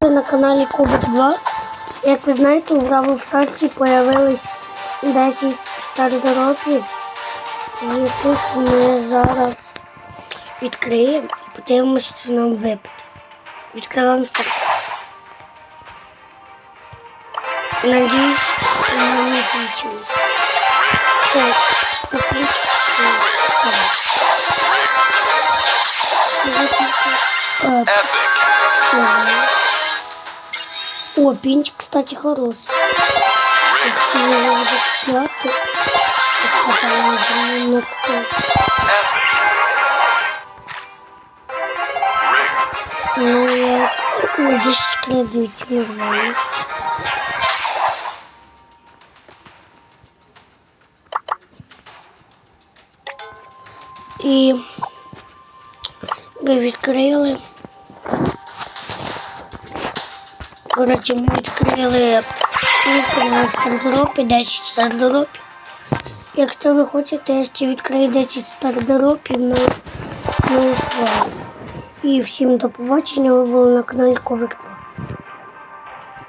Ви на каналі Кубик 2. Як ви знаєте, у Бравл Старсі появились 10 стардропів, з яких ми зараз відкриємо і подивимося, що нам випаде. Відкриваємо старт. Надіюсь, нам не включилось. Так, так, О, пинчик, кстати, хороший. Ну, я 10 кредитов нормально. І ми відкрили. Коротше, ми відкрили на стардеропі, 10 стардропів. Якщо ви хочете, я ще відкрию 10 стардропів на, на. І всім до побачення. Ви були на каналі Ковик 2.